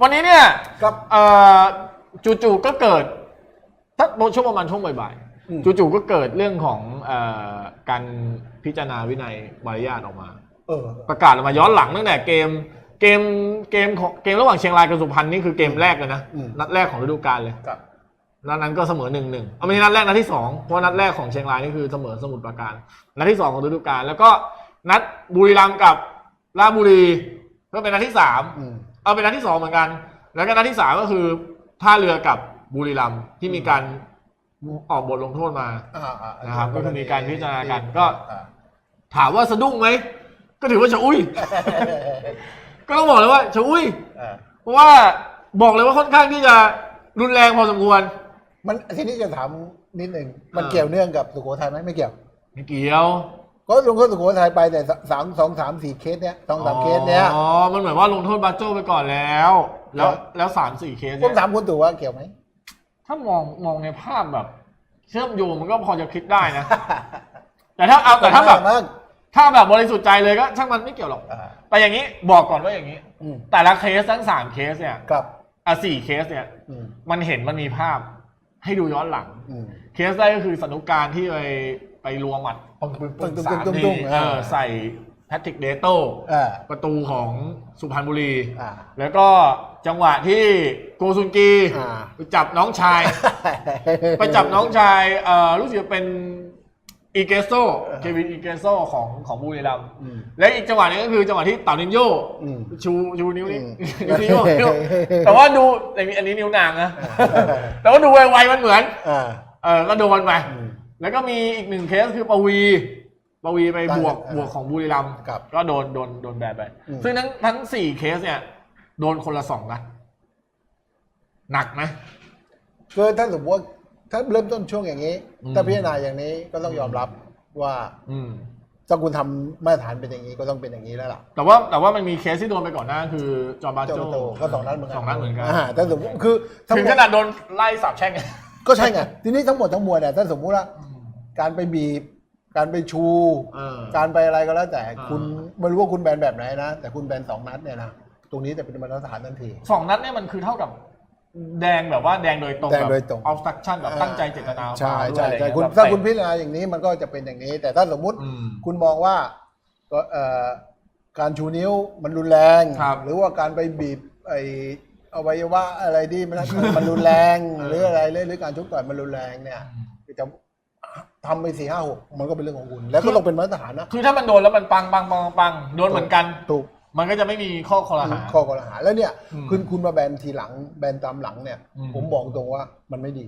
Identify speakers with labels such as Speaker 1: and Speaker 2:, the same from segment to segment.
Speaker 1: วันนี้เนี่ย
Speaker 2: ครับ
Speaker 1: เอ่อจู่ๆก็เกิดถ้าช่วงประมาณช่วงบ่าย
Speaker 2: อืม
Speaker 1: ๆจู่ๆก็เกิดเรื่องของเอ่อการพิจารณาวินัยมารยาทออกมา
Speaker 2: เออ
Speaker 1: ประกาศออกมาย้อนหลังตั้งแต่เกมเกมเกมของเกมระหว่างเชียงรายกับสุพรรณนี่คือเกมแรกเลยนะ
Speaker 2: อืม
Speaker 1: นัดแรกของฤดูกาลเลย
Speaker 2: ครับ
Speaker 1: นัดนั้นก็เสมอหนึ่งหนึ่งเอาไม่ใช่นัดแรกนัดที่สองเพราะนัดแรกของเชียงรายนี่คือเสมอสมุทรปราการ นัดที่สองของฤดูกาลแล้วก็นัดบุรีรัมย์กับราชบุรีก็เป็นนัดที่สาม
Speaker 2: อืม
Speaker 1: เอาเป็นนัดที่สองเหมือนกัน แล้วก็นัดที่สามก็คือท่าเรือกับบุรีรัมย์ที่มีการออกบทลงโทษมา
Speaker 2: อ่าอ่า
Speaker 1: นะครับก็คือมีการพิจารณากันก็
Speaker 2: อ่า
Speaker 1: ถามว่าสะดุ้งไหมก็ถือว่าชะอุ้ย ก็ต้องบอกเลยว่าชะอุ้ย
Speaker 2: อ่า
Speaker 1: เพราะว่าบอกเลยว่าค่อนข้างที่จะรุนแรงพอสมควร
Speaker 2: มันทีนี้จะถามนิดหนึ่งมัน
Speaker 1: อ่า
Speaker 2: เกี่ยวเนื่องกับสุโขทัยไหมไม่เกี่ยว
Speaker 1: ไม่เกี่ยว
Speaker 2: ก็ลงโทษสุโขทัยไปแต่สามสองสามสี่เคสเนี้ยสองสามเคสเนี้ย
Speaker 1: อ๋อ มันเหมือนว่าลงโทษบาโจ้ไปก่อนแล้ว แล้ว
Speaker 2: ครับ
Speaker 1: แล้วสามสี่เคส
Speaker 2: ผ
Speaker 1: เนี่
Speaker 2: ม
Speaker 1: ย
Speaker 2: ถามคุณตู่ว่าเกี่ยวไหม
Speaker 1: ถ้ามองมองในภาพแบบ เชื่อมโยงมันก็พอจะคิดได้นะ แต่ถ้าเอาแต่ถ้าแบบ
Speaker 2: มาก
Speaker 1: ถ้าแบบบริสุทธิ์ใจเลยก็ช่างมันไม่เกี่ยวหรอก
Speaker 2: อ่า
Speaker 1: แต่อย่างนี้บอกก่อนว่าอย่างนี้
Speaker 2: อืม
Speaker 1: แต่ละเคสทั้งสามเคสเนี่ย
Speaker 2: ครับ
Speaker 1: อะสี่เคสเนี่ย
Speaker 2: อืม
Speaker 1: มันเห็นมันมีภาพให้ดูย้อนหลัง
Speaker 2: อืม
Speaker 1: เคสแรกก็คือสนุกการที่ไป ไปลวหมัดปึ้งปึ้งปึ้ง
Speaker 2: ตุ้ง
Speaker 1: สาม
Speaker 2: ตุ้ง
Speaker 1: ที
Speaker 2: ตุ้ง
Speaker 1: เออ
Speaker 2: อ่า
Speaker 1: ใส่แพทริกเดโต้
Speaker 2: อ่า
Speaker 1: ประตูของสุพรรณบุรี
Speaker 2: อ่า
Speaker 1: แล้วก็จังหวะที่โกซุนกี
Speaker 2: อ่า
Speaker 1: ไปจับน้องชาย ไปจับน้องชายเอ่อรู้สึกจะเป็นอีเกโซเควินอีเกโซของของบุรีรัมย์
Speaker 2: อืม
Speaker 1: และอีกจังหวะหนึงก็คือจังหวะที่เต่านินโย
Speaker 2: อืม
Speaker 1: ชูชูนิ้วนี้
Speaker 2: อืม
Speaker 1: นิ้วนิ้วนิ้วแต่ว่าดูอันนี้อันนี้นิ้วนางนะแต่ว่าดูไวๆมันเหมือน
Speaker 2: อ่า
Speaker 1: เออก็โดนไป
Speaker 2: อืม
Speaker 1: แล้วก็มีอีกหนึ่งเคสคือปวีปวีไปบวก
Speaker 2: ได้
Speaker 1: บวกของบุรีรัมย์
Speaker 2: ครับ
Speaker 1: ก็โดนโดนโดนแบนไป
Speaker 2: อืม
Speaker 1: ซึ่งทั้งทั้งสี่เคสเนี่ย โดนคนละสองนัดหนักไหม
Speaker 2: คือถ้าสมมติว่าถ้าเริ่มต้นช่วงอย่างนี้
Speaker 1: อืม
Speaker 2: ถ้าพิจารณาอย่างนี้ก็ต้องยอมรับว่า
Speaker 1: อืม
Speaker 2: ถ้าคุณทำมาตรฐานเป็นอย่างนี้ก็ต้องเป็นอย่างนี้แล้วล่ะ
Speaker 1: แต่ว่าแต่ว่ามันมีเคสที่โดนไปก่อนหน้า คือจอร์บา
Speaker 2: เจ้า
Speaker 1: โจ
Speaker 2: ประตูก็สองนัดเหมือนกัน
Speaker 1: สองนัดเหมือนกัน
Speaker 2: อ่าแต่สมมติคือทั้ง
Speaker 1: ถึง
Speaker 2: หม
Speaker 1: ข
Speaker 2: ด
Speaker 1: นาดโดนไล่สาบแช่งไง
Speaker 2: ก็ใช่ไงทีนี้ทั้งหมดทั้งมวลเนี่ยถ้าสมมุติว่า การไปบีบ การไปชู
Speaker 1: เออ
Speaker 2: การไปอะไรก็แล้วแต่
Speaker 1: อ่า
Speaker 2: คุณไม่รู้ว่าคุณแบนแบบไหนนะ แต่คุณแบนสองนัดเนี่ยนะตรงนี้จะเป็นมาตรฐานทันที
Speaker 1: สองนัดเนี่ยมันคือเท่ากับ แดงแบบว่าแดงโดยตรง
Speaker 2: แดงโดยตรง
Speaker 1: ออฟสักชั่นแบบตั้งใจเจตนา
Speaker 2: ใช่
Speaker 1: ด้วย
Speaker 2: ใช่
Speaker 1: อะไร
Speaker 2: ใช่
Speaker 1: เงี้ย
Speaker 2: คุณ
Speaker 1: แบบ
Speaker 2: ถ้าคุณ
Speaker 1: เตะ
Speaker 2: พิจารณาอย่างนี้มันก็จะเป็นอย่างนี้ แต่ถ้าสมมุติ
Speaker 1: อืม
Speaker 2: คุณมองว่าก็เอ่อการชูนิ้วมันรุนแรง
Speaker 1: ครับ
Speaker 2: หรือว่าการไปบีบไออวัยวะอะไรที่มัน มันรุนแรง
Speaker 1: เออ
Speaker 2: หรืออะไรหรือหรือการชกต่อยมันรุนแรงเนี่ยจะ ทำไปสี่ห้าหกมันก็เป็นเรื่องของคุณ แล้วก็ต้องเป็นมาตรฐานนะ
Speaker 1: คือถ้ามันโดนแล้วมันปังปังปังปังโดนเหมือนกัน
Speaker 2: ถูก
Speaker 1: มันก็จะไม่มีข้อคอรหา
Speaker 2: ข้อกล่าวหาแล้วเนี่ย
Speaker 1: อืม
Speaker 2: คุณคุณมาแบนทีหลังแบนตามหลังเนี่ย
Speaker 1: อืม
Speaker 2: ผมบอกตรงว่ามันไม่ดี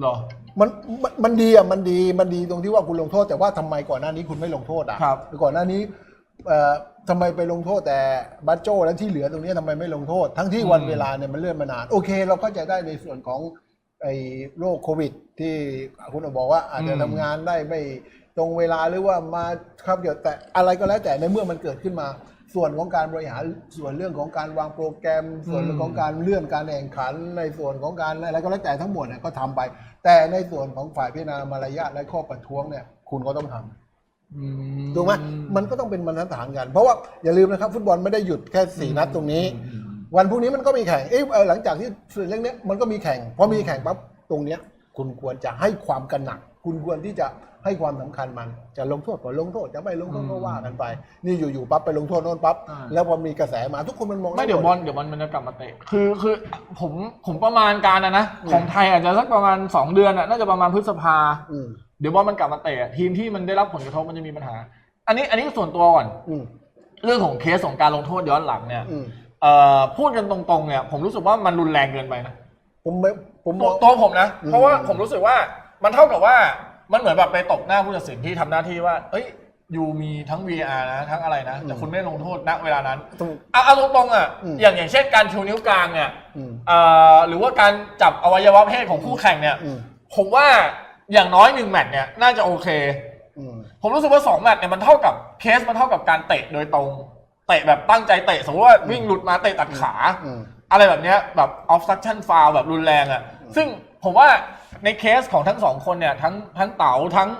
Speaker 1: เหรอ
Speaker 2: มันมันมันดีอะมันดีมันดีตรงที่ว่าคุณลงโทษ แต่ว่าทำไมก่อนหน้านี้คุณไม่ลงโทษอะ
Speaker 1: ครับ
Speaker 2: ก่อนหน้านี้เอ่อทำไมไปลงโทษแต่บัตโจ้แล้วที่เหลือตรงนี้ทำไมไม่ลงโทษ ทั้งที่วัน
Speaker 1: อืม
Speaker 2: เวลาเนี่ยมันเลื่อนมานานโอเค เราเข้าใจได้ในส่วนของ ไอ้โรคโควิด ที่คุณบอกว่าอาจจะทำงานได้ไม่ตรงเวลาหรือว่ามาครับเดี๋ยวแต่อะไรก็แล้วแต่ในเมื่อมันเกิดขึ้นมา ส่วนของการบริหารส่วนเรื่องของการวางโปรแกรม ส่วนเรื่องของการเลื่อนการแข่งขัน ในส่วนของการอะไรก็แล้วแต่ทั้งหมดเนี่ยก็ทำไป แต่ในส่วนของฝ่ายพิจารณามารยาทและข้อประท้วงเนี่ยคุณก็ต้องทำ
Speaker 1: อืม
Speaker 2: ถูกไหมมันก็ต้องเป็นบรรทัดฐานกัน เพราะว่าอย่าลืมนะครับ ฟุตบอลไม่ได้หยุดแค่สี่นัดตรงนี้
Speaker 1: อืม
Speaker 2: วันพรุ่งนี้มันก็มีแข่งเอ้ยเอ่อหลังจากที่สื่อเรื่องเนี้ยมันก็มีแข่งพอมีแข่งปั๊บตรงเนี้ย คุณควรจะให้ความกันหนัก คุณควรที่จะให้ความสำคัญมัน จะลงโทษก็ลงโทษจะไม่ลงโทษก็ว่ากันไป นี่อยู่ๆปั๊บไปลงโทษโน่นปั๊บ
Speaker 1: อ่า
Speaker 2: แล้วพอมีกระแสมาทุกคนมันมอง
Speaker 1: ไม่เดี๋ยวบอลเดี๋ยวบอลมันจะกลับมาเตะ คือคือผมผมประมาณการนะนะของไทยอาจจะสักประมาณ 2 เดือนอะน่าจะประมาณพฤษภา
Speaker 2: อืม
Speaker 1: เดี๋ยวบอลมันกลับมาเตะทีมที่มันได้รับผลกระทบมันจะมีปัญหา อันนี้อันนี้ส่วนตัวก่อน
Speaker 2: อืม
Speaker 1: เรื่องของเคสของการลงโทษย้อนหลังเนี่ย
Speaker 2: อืม
Speaker 1: เอ่อพูดกันตรงๆเนี่ยผมรู้สึกว่ามันรุนแรงเกินไปนะ
Speaker 2: ผมไม่ผมม
Speaker 1: ตัว
Speaker 2: อง
Speaker 1: ตัวผมนะ
Speaker 2: อืม
Speaker 1: เพราะว่าผมรู้สึกว่ามันเท่ากับว่ามันเหมือนแบบไปตบหน้าผู้ตัดสินที่ทำหน้าที่ว่า เอ้ยยูมีทั้ง VR นะทั้งอะไรนะ แต่คุณไม่ได้ลงโทษณเวลานั้น
Speaker 2: ต้อง
Speaker 1: เอาเอาตรงๆอะ
Speaker 2: อืม
Speaker 1: อย่างอย่างเช่นการชูนิ้วกลางเนี่ย
Speaker 2: อืม
Speaker 1: เอ่อหรือว่าการจับอวัยวะเพศของคู่แข่งเนี่ย
Speaker 2: อืม
Speaker 1: ผมว่าอย่างน้อยหนึ่งแมตช์เนี่ยน่าจะโอเค
Speaker 2: อืม
Speaker 1: ผมรู้สึกว่าสองแมตช์เนี่ยมันเท่ากับเคสมันเท่ากับการเตะโดยตรง เตะแบบตั้งใจเตะสมมติว่าวิ่งหลุดมาเตะตัดขา
Speaker 2: อืม
Speaker 1: อะไรแบบเนี้ยแบบ obstruction foul แบบรุนแรงอะ่ะซึ่งผมว่าในเคสของทั้งสองคนเนี่ยทั้งทั้งเต๋าทั้ง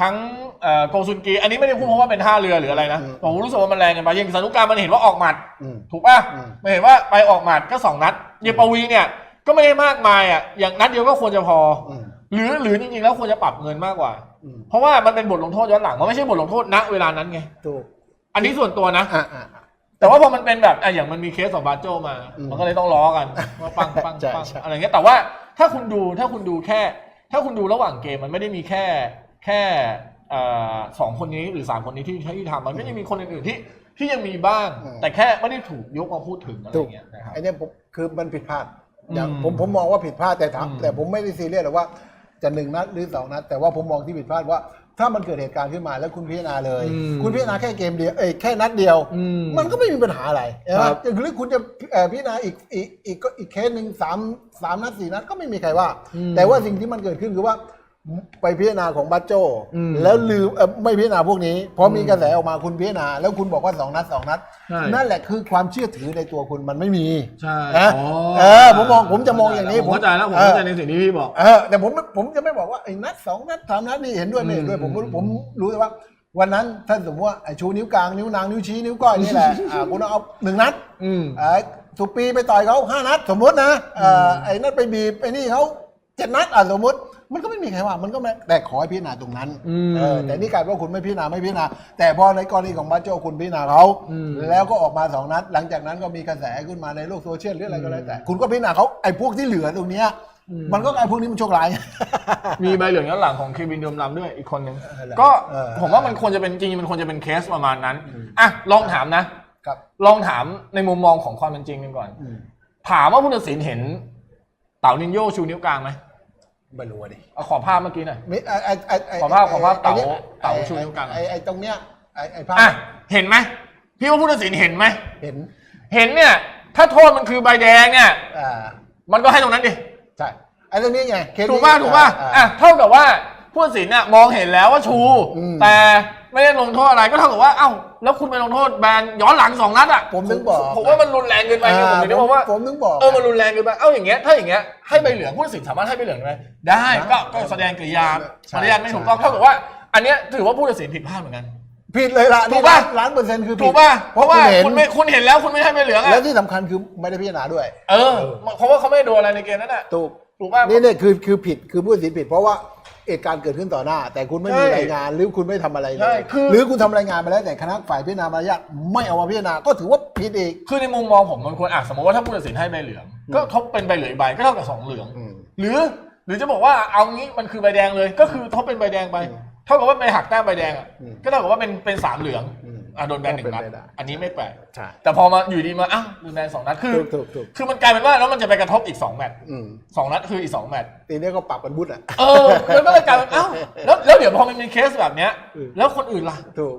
Speaker 1: ทั้งเอ่อโกซุนกี อันนี้ไม่ได้พูดเพราะว่าเป็นท่าเรือหรืออะไรนะ
Speaker 2: อืม
Speaker 1: ผมรู้สึกว่ามันแรงเกันไปอย่างสนุกการมันเห็นว่าออกหมัด
Speaker 2: อืม
Speaker 1: ถูกป่ะ
Speaker 2: อืม
Speaker 1: มันเห็นว่าไปออกหมัดก็สองนัดเยปวีเนี่ยก็ไม่ได้มากมายอะอย่างนัดเดียวก็ควรจะพอ
Speaker 2: อืม
Speaker 1: หรือหรือจริงๆแล้วควรจะปรับเงินมากกว่า
Speaker 2: อืม
Speaker 1: เพราะว่ามันเป็นบทลงโทษย้อนหลังมันไม่ใช่บทลงโทษณเวลานั้นไง
Speaker 2: ถูก
Speaker 1: อันนี้ส่วนตัวนะ
Speaker 2: อ่าอ่าอ่า
Speaker 1: แต่ว่าพอมันเป็นแบบอะอย่างมันมีเคสของบาโจมา
Speaker 2: อืม
Speaker 1: มันก็เลยต้องล้อกันว่าปังปัง
Speaker 2: ใช่
Speaker 1: ปัง
Speaker 2: ใช่
Speaker 1: อะไรเงี้ยแต่ว่าถ้าคุณดูถ้าคุณดูแค่ ถ้าคุณดูระหว่างเกมมันไม่ได้มีแค่แค่เอ่อสองคนนี้หรือสามคนนี้ที่ที่ทำมันก็ยังมีคนอื่นๆที่ที่ยังมีบ้างแต่แค่ไม่ได้ถูกยกมาพูดถึงอะไรเงี้ยนะครับ
Speaker 2: ไอ้เนี่ยผมคือมันผิดพลาดอย่าง
Speaker 1: อืม
Speaker 2: ผมผมมองว่าผิดพลาดแต่ถาม
Speaker 1: อืม
Speaker 2: แต่ผมไม่ได้ซีเรียสหรอกว่าจะหนึ่งนัดหรือสองนัดแต่ว่าผมมองที่ผิดพลาดว่า ถ้ามันเกิดเหตุการณ์ขึ้นมาแล้วคุณพิจารณาเลย
Speaker 1: อืม
Speaker 2: คุณพิจารณาแค่เกมเดียวเอ้ยแค่นัดเดียว
Speaker 1: อืม
Speaker 2: มันก็ไม่มีปัญหาอะไร
Speaker 1: ครับ
Speaker 2: หรือคุณจะเอ่อพิจารณาอีกอีกอีกก็อีกเคสหนึ่งสามสามนัดสี่นัดก็ไม่มีใครว่า
Speaker 1: อืม
Speaker 2: แต่ว่าสิ่งที่มันเกิดขึ้นคือว่า ไปพิจารณาของบัตโจ
Speaker 1: อืม
Speaker 2: แล้วลืมเอ่อไม่พิจารณาพวกนี้พอมีกระแสออกมาคุณพิจารณา แล้วคุณบอกว่าสองนัดสองนัด
Speaker 1: ใช่
Speaker 2: นั่นแหละคือความเชื่อถือในตัวคุณมันไม่มี
Speaker 1: ใช่
Speaker 2: นะ
Speaker 1: อ๋อ
Speaker 2: เออผมมองผมจะมองอย่างนี้
Speaker 1: ผมเข้าใจแล้วผม
Speaker 2: เออ
Speaker 1: เข้าใจในสิ่งที่พี่บอก
Speaker 2: เออแต่ผมผมจะไม่บอกว่าไอ้นัดสองนัดสามนัดนี่เห็นด้วยไม่เห็นด้วย
Speaker 1: อื
Speaker 2: ผม
Speaker 1: ม
Speaker 2: ผมรู้แต่ว่า วันนั้นถ้าสมมติว่าไอ้ชูนิ้วกลางนิ้วนางนิ้วชี้นิ้วก้อยนี่แหละ อ่าคุณเอาหนึ่งนัด
Speaker 1: อืม
Speaker 2: ไอ้สุปีไปต่อยเขาห้านัด สมมตินะเอ่อไอ้นัดไปบีบไอ้นี่เขาเจ็ดนัดอะสมมติ มันก็ไม่มีใครว่ามันก็ไม่แต่ขอให้พิจารณาตรงนั้น
Speaker 1: อืม
Speaker 2: เออแต่นี่กลายเป็นว่าคุณไม่พิจารณาไม่พิจารณา แต่พอในกรณีของมาโจคุณพิจารณาเขา
Speaker 1: อืม
Speaker 2: แล้วก็ออกมาสองนัด หลังจากนั้นก็มีกระแสขึ้นมาในโลกโซเชียลหรืออะไรก็แล้วแต่ คุณก็พิจารณาเขาไอ้พวกที่เหลือตรงเนี้ย
Speaker 1: อืม
Speaker 2: มันก็ไอ้พวกนี้มันโชคร้าย
Speaker 1: มีใบเหลืองย้อนหลังของเควินเดิมลำด้วยอีกคนหนึ่ง
Speaker 2: เออเหรอ
Speaker 1: ก็
Speaker 2: เออ
Speaker 1: ผมว่ามันควรจะเป็นจริงๆมันควรจะเป็นเคสประมาณนั้นอะลองถามนะ
Speaker 2: ครับ
Speaker 1: ลองถามในมุมมองของความเป็นจริงกันก่อน
Speaker 2: อืม
Speaker 1: ถามว่าผู้ตัดสินเห็นเต่านินโยชูนิ้วกลางไหม
Speaker 2: ไม่รู้อะดิ
Speaker 1: เอาขอภาพเมื่อกี้หน่อย
Speaker 2: มิไอ้ไอ้ไอ้ไอ้
Speaker 1: ขอภาพขอภาพเต๋า
Speaker 2: ไนี่ย
Speaker 1: เต๋า
Speaker 2: ไอ้
Speaker 1: ชูนิ้วกลาง
Speaker 2: ไอ้ไอ้ตรงเนี้ยไอ้ไอ้ภาพ
Speaker 1: อะเห็นไหมพี่ว่าผู้ตัดสินเห็นไหม
Speaker 2: เห็น
Speaker 1: เห็นเนี่ย ถ้าโทษมันคือใบแดงเนี่ย
Speaker 2: อ่า
Speaker 1: มันก็ให้ตรงนั้นดิ
Speaker 2: ใช่ไอ้ตรงนี้ไงเคสนี้
Speaker 1: ถูกป่ะถูกป่ะ
Speaker 2: อ่า
Speaker 1: อะเท่ากับว่าผู้ตัดสินน่ะมองเห็นแล้วว่าชู
Speaker 2: อืม
Speaker 1: แต่ ไม่ได้ลงโทษอะไรก็เท่ากับว่าเอ้าแล้วคุณไปลงโทษแบนย้อนหลังสองนัดอะ
Speaker 2: ผมถึงบอก
Speaker 1: ผมว่ามันรุนแรงเกินไปไงผมถึงได้บอกว่า
Speaker 2: ผมถึงบอก
Speaker 1: เออมันรุนแรงเกินไปเอ้าอย่างเงี้ยถ้าอย่างเงี้ยให้ใบเหลืองผู้ตัดสินสามารถให้ใบเหลืองได้ไหมได้ก็ก็แสดงกริยา
Speaker 2: ใช่
Speaker 1: มารยาทไม่ถูกต้อง
Speaker 2: ใช่
Speaker 1: เท่ากับว่า อันเนี้ยถือว่าผู้ตัดสินผิดพลาดเหมือนกัน
Speaker 2: ผิดเลยล่ะ
Speaker 1: ถูกป่ะ
Speaker 2: ล้านเปอร์เซ็นต์คือผิด
Speaker 1: ถูกป่ะเพราะว่า
Speaker 2: ณเห็น
Speaker 1: คุณไม่คุณเห็นแล้วคุณไม่ให้ใบเหลือง
Speaker 2: แล้
Speaker 1: อะ
Speaker 2: วที่สำคัญคือไม่ได้พิจารณาด้วย
Speaker 1: เออเพราะว่าเขาไม่ได้โดนอะไรในเกมนั้นอะ
Speaker 2: ถูก
Speaker 1: ถูกป่ะ
Speaker 2: นี่เนี่ยคือคือผิดคือผู้ตัดสินผิด เพราะว่า เหตุการณ์เกิดขึ้นต่อหน้า แต่คุณไม่มี
Speaker 1: ใช่
Speaker 2: รายงานหรือคุณไม่ทำอะไรเล
Speaker 1: ใช่
Speaker 2: ย
Speaker 1: คือ
Speaker 2: หรือคุณทำรายงานไปแล้วแต่คณะฝ่ายพิจารณามารยาทไม่เอามาพิจารณาก็ถือว่าผิดอีก
Speaker 1: คือในมุมมองผมมันควรอะสมมติว่าถ้าผู้ตัดสินให้ใบเหลืองก็ทบเป็นใบเหลืองอีกใบก็เท่ากับสองเหลือง
Speaker 2: อืม
Speaker 1: หรือหรือจะบอกว่าเอางี้มันคือใบแดงเลย ก็คือทบเป็นใบแดงไป
Speaker 2: อืม
Speaker 1: เท่ากับว่าไปหักแต้มใบแดงอะ
Speaker 2: อืม
Speaker 1: ก็เท่ากับว่าเป็นเป็นสามเหลือง
Speaker 2: อืม
Speaker 1: อะโดนแบนหนึ่งนัด
Speaker 2: ก็เป็นไปได้
Speaker 1: อันนี้ไม่แปลก
Speaker 2: ใช่
Speaker 1: แต่พอมาอยู่ดีมาอ้าวโดนแบนสองนัด คือ
Speaker 2: ถูกถูกถูก
Speaker 1: คือมันกลายเป็นว่าแล้วมันจะไปกระทบอีกสองแมตช์
Speaker 2: อืม
Speaker 1: สองนัดคืออีกสองแมตช์
Speaker 2: ทีนี้ก็ปรับกันบุญอะ
Speaker 1: เออมันก็เลยกลายเป็นอ้าวแล้วแล้วเดี๋ยวพอมันมีเคสแบบเนี้ย
Speaker 2: อืม
Speaker 1: แล้วคนอื่นล่ะ
Speaker 2: ถูก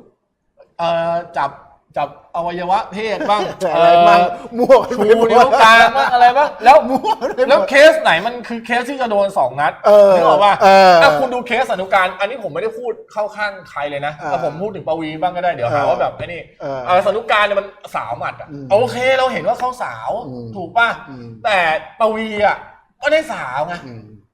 Speaker 1: เอ่อจับ จับอวัยวะเพศบ้าง
Speaker 2: อะไรบ้าง
Speaker 1: เอ่อ
Speaker 2: มั่ว
Speaker 1: ชูนิ้วกลางบ้างอะไรบ้างแล้ว
Speaker 2: มั่วไปหมด
Speaker 1: แล้วเคสไหนมันคือเคสที่จะโดนสองนัด
Speaker 2: เออ
Speaker 1: นึกออกป่ะ
Speaker 2: เออ
Speaker 1: ถ้าคุณดูเคสอนุการ อันนี้ผมไม่ได้พูดเข้าข้างใครเลยนะ
Speaker 2: เออ
Speaker 1: แต่ผมพูดถึงปวีบ้างก็ได้เดี๋ยวหา
Speaker 2: เออ
Speaker 1: ว่าแบบไอ้นี่
Speaker 2: เออ
Speaker 1: เอ่อสนุการเนี่ยมันสาวหมัดอะ
Speaker 2: อืม
Speaker 1: โอเคเราเห็นว่าเขาสาว
Speaker 2: อืม
Speaker 1: ถูกป่ะ
Speaker 2: อืม
Speaker 1: แต่ปวีอะก็ได้สาวไง
Speaker 2: อืม
Speaker 1: ถู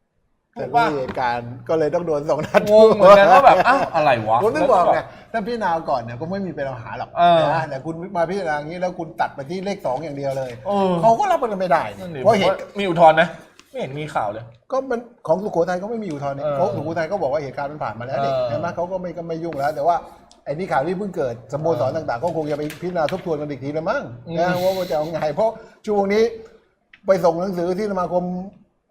Speaker 2: แต่
Speaker 1: ก
Speaker 2: ว่า
Speaker 1: ป่ะ
Speaker 2: เหตุการณ์ก็เลยต้องโดนสองนัด
Speaker 1: งงเหมือนกันว่าแบบอ้าวอะไรวะ
Speaker 2: ผมถึงบอก
Speaker 1: แล้ว
Speaker 2: ไงถ้าพิจารณาก่อนเนี่ยก็ไม่มีปัญหาหรอก
Speaker 1: เออ
Speaker 2: นะแต่คุณมาพิจารณาอย่างนี้แล้วคุณตัดไปที่เลขสองอย่างเดียวเลย
Speaker 1: เออ
Speaker 2: เขาก็รับกันไม่ได้
Speaker 1: นั่นดิ
Speaker 2: เพราะเหตุ
Speaker 1: มีอุทธรณ์นะไม่เห็นมีข่าวเลย
Speaker 2: ก็มันของสุโขทัยก็ไม่มีอุทธรณ์นี่
Speaker 1: เออ
Speaker 2: เพราะสุโขทัยก็บอกว่าเหตุการณ์มันผ่านมาแล้วนี่
Speaker 1: เออ
Speaker 2: ใช่ไหมเขาก็ไม่ก็ไม่ยุ่งแล้ว แต่ว่าไอ้นี่ข่าวที่เพิ่งเกิดสโมสรต่างๆ ก็คงจะไปพิจารณาทบทวนกันอีกทีละมั้ง
Speaker 1: อืม
Speaker 2: นะว่าว่าจะเอาไงเพราะช่วงนี้ไปส่งหนังสือที่สมาคม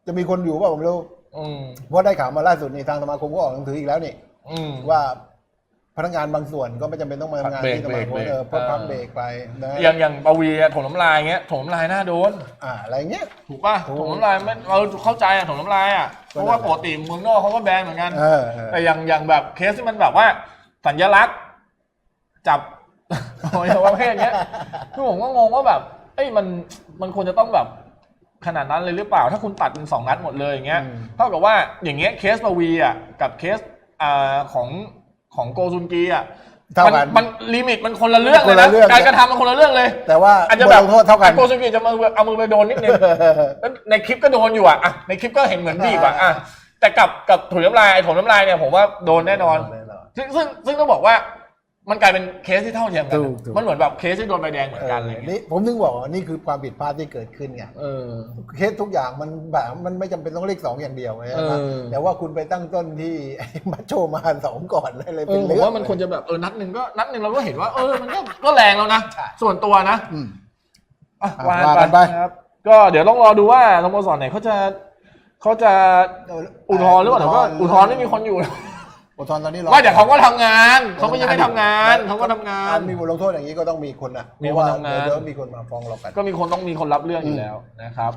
Speaker 2: จะมีคนอยู่เปล่าผมไม่รู้
Speaker 1: อืม
Speaker 2: เพราะได้ข่าวมาล่าสุดนี่ทางสมาคมก็ออกหนังสืออีกแล้วนี่
Speaker 1: อืม
Speaker 2: ว่าพนักงานบางส่วนก็ไม่จำเป็นต้องมาทำงาน
Speaker 1: พักเบรก
Speaker 2: ที่สมาคม
Speaker 1: เบรก
Speaker 2: เออเพราะ
Speaker 1: เออ
Speaker 2: พักเบรกไปนะ
Speaker 1: อย่างอย่างปวีอะถมน้ำลายเงี้ยถมน้ำลายหน้าโดน
Speaker 2: อ่าอะไรเงี้ย
Speaker 1: ถูกป่ะ
Speaker 2: ถูก
Speaker 1: ถมน้ำลายไม่เราเข้าใจอะถมน้ำลายอะเพราะว่า
Speaker 2: ก็นั่นแหละ
Speaker 1: ปกติเมืองนอกเขาก็แบนเหมือนกัน
Speaker 2: เออเออ
Speaker 1: แต่อย่างอย่างแบบเคสที่มันแบบว่า สัญลักษณ์ จับ อวัยวะเพศเนี้ยคือผมก็งงว่าแบบ เอ้ยมันมันควรจะต้องแบบ ขนาดนั้นเลยหรือเปล่า ถ้าคุณตัดเป็นสองนัดหมดเลยอย่างเงี้ย
Speaker 2: อืม
Speaker 1: เท่ากับว่าอย่างเงี้ยเคสปวีอะกับเคสอ่าของของโกซุนกีอะ
Speaker 2: เท่ากัน
Speaker 1: มันลิมิตมันคนละเรื่อง
Speaker 2: ค
Speaker 1: เลย
Speaker 2: นละ
Speaker 1: นะ
Speaker 2: เรื่อง
Speaker 1: การกระทำมันคนละเรื่องเลย
Speaker 2: แต่ว่า
Speaker 1: อาจจะ
Speaker 2: บท
Speaker 1: แบบ
Speaker 2: ลงโทษเท่ากัน
Speaker 1: โกซุนกีจะมาเอามือไปโดนนิดนึงแล้วในคลิปก็โดนอยู่อะอะในคลิปก็เห็นเหมือนบีบอะอะแต่กับกับถุยน้ำลายไอ้ถุยน้ำลายเนี่ยผมว่าโดนแน่นอน
Speaker 2: แน่นอน
Speaker 1: ซึ่งซึ่งซึ่งต้องบอกว่า มันกลายเป็นเคสที่เท่าเทียมกัน
Speaker 2: ถูกถูก
Speaker 1: มันเหมือนแบบเคสที่โดนใบแดงเหมือนกันเลย
Speaker 2: นี่ผมถึงบอกว่านี่คือความผิดพลาดที่เกิดขึ้นไง
Speaker 1: เออ
Speaker 2: เคสทุกอย่างมันแบบมันไม่จำเป็นต้องเลขสองอย่างเดียวไง
Speaker 1: เออ
Speaker 2: แต่ว่าคุณไปตั้งต้นที่ไอ้มาโชมาสองก่อนเลยเลย
Speaker 1: เอ
Speaker 2: เป็น
Speaker 1: อผม
Speaker 2: เรื่อง
Speaker 1: ว่ามันควรจะแบบเออนัดหนึ่งก็นัดหนึ่งเราก็เห็นว่าเออมันก็ก็แรงแล้วนะ
Speaker 2: ใช่
Speaker 1: ส่วนตัวนะ
Speaker 2: อืม
Speaker 1: อะ
Speaker 2: อะ
Speaker 1: ว่า
Speaker 2: ว่ากั
Speaker 1: กัน
Speaker 2: น
Speaker 1: ไป
Speaker 2: ไป
Speaker 1: ครับ ก็เดี๋ยวต้องรอดูว่าสโมสรไหนเขาจะเขาจะอุทธรณ์หรือเปล่าแต่ก็อุทธรณ์ไม่มีคนอยู่
Speaker 2: อุทธรณ์ตอนนี้รอ
Speaker 1: ว่าเดี๋ยวเขาก็ทำงานเขาก็ยังไม่ทำงานเขาก็ทำงาน
Speaker 2: มีบทลงโทษอย่างนี้ก็ต้องมีคนอะ
Speaker 1: มีคนทำงาน
Speaker 2: เพระว่เดี๋ยวมีคนมาฟ้องเรากัน
Speaker 1: ก็มีคนต้องมีคนรับเรื่องอยู่แล้วนะครับ